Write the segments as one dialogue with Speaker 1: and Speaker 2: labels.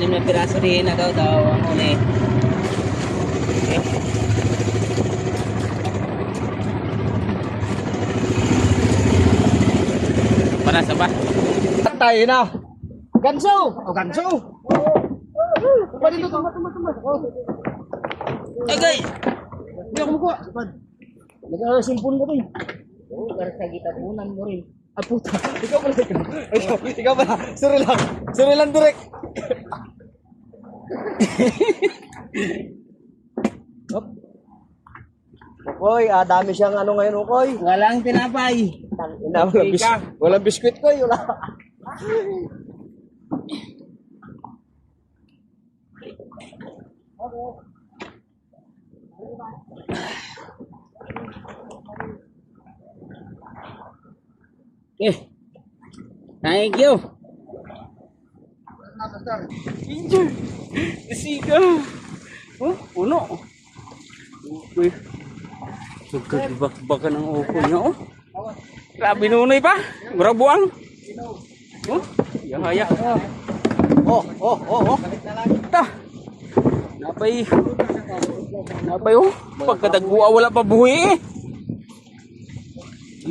Speaker 1: anim na piraso rin na daw daw ang uli. Okay. Panasa ba?
Speaker 2: Tayo na. Ganso! O ganso! Tumbad dito, tumbad, tumbad, tumbad. Oh.
Speaker 1: Agay!
Speaker 2: Hindi ako makuha. Nag-simpon ko to eh.
Speaker 1: Oh, para sa gitapunan mo rin.
Speaker 2: Ah, puta. Ikaw pala. Ikaw, ikaw pala. Sorry lang. Sorry lang direct. Hop. Ukoy, ah, dami siyang ano ngayon, Ukoy.
Speaker 1: Walang tinapay.
Speaker 2: Ina, walang, bis walang biskwit ko, wala.
Speaker 1: Okay. Thank you. Injur. Siga. Oh, puno. Uy. Pagkagibak-bakan ang upo niya, oh. Grabe nunoy pa. Murabuang. Oh, yahaya.
Speaker 2: Oh, oh, oh, oh.
Speaker 1: Ta. Napay. Napay, oh. Pagkadagwa, wala pa buhi eh.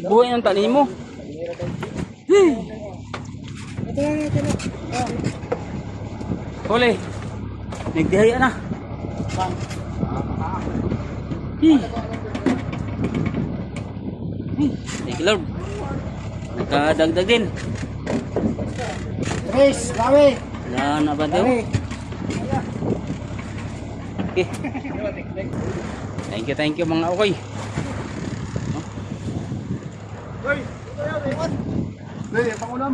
Speaker 1: Buhi ang tanim mo. Hey. Ole. Nagdihaya na. Hey. Thank you, Lord. Nagkadagdag din.
Speaker 2: Chris, Lawi.
Speaker 1: Wala na ba daw? Okay. Thank you, thank you mga okay.
Speaker 2: Hoy, Hoy, pangulam.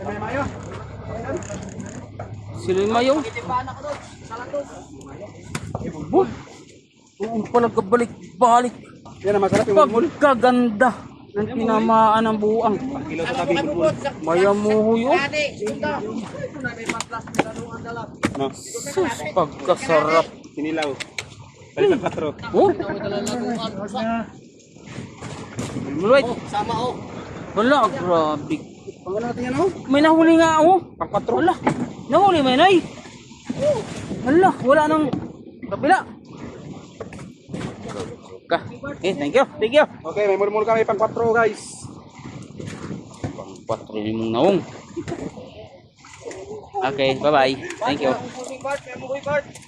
Speaker 2: Ay, may mayo.
Speaker 1: Sila yung mayo. Oh, Oo pala kabalik-balik.
Speaker 2: Yan ang masarap yung
Speaker 1: Pagkaganda ng tinamaan ng buang.
Speaker 2: kilo sa tabi bulbul.
Speaker 1: Mayamuhuyo.
Speaker 2: No,
Speaker 1: Sus, pagkasarap.
Speaker 2: sinilaw. Balik patro.
Speaker 1: Oh. Mulwait.
Speaker 2: Sama oh.
Speaker 1: Wala, grabe.
Speaker 2: Pangalan natin yan oh.
Speaker 1: May nahuli nga ako.
Speaker 2: Pangpatro.
Speaker 1: Wala. Nahuli may nay. Wala, wala nang kabila. Ka. Eh, thank you. Thank you.
Speaker 2: Okay, may murmur kami pang 4 guys.
Speaker 1: Pang 4 yung naong. Okay, bye-bye. Thank you.
Speaker 2: Part, may moving part.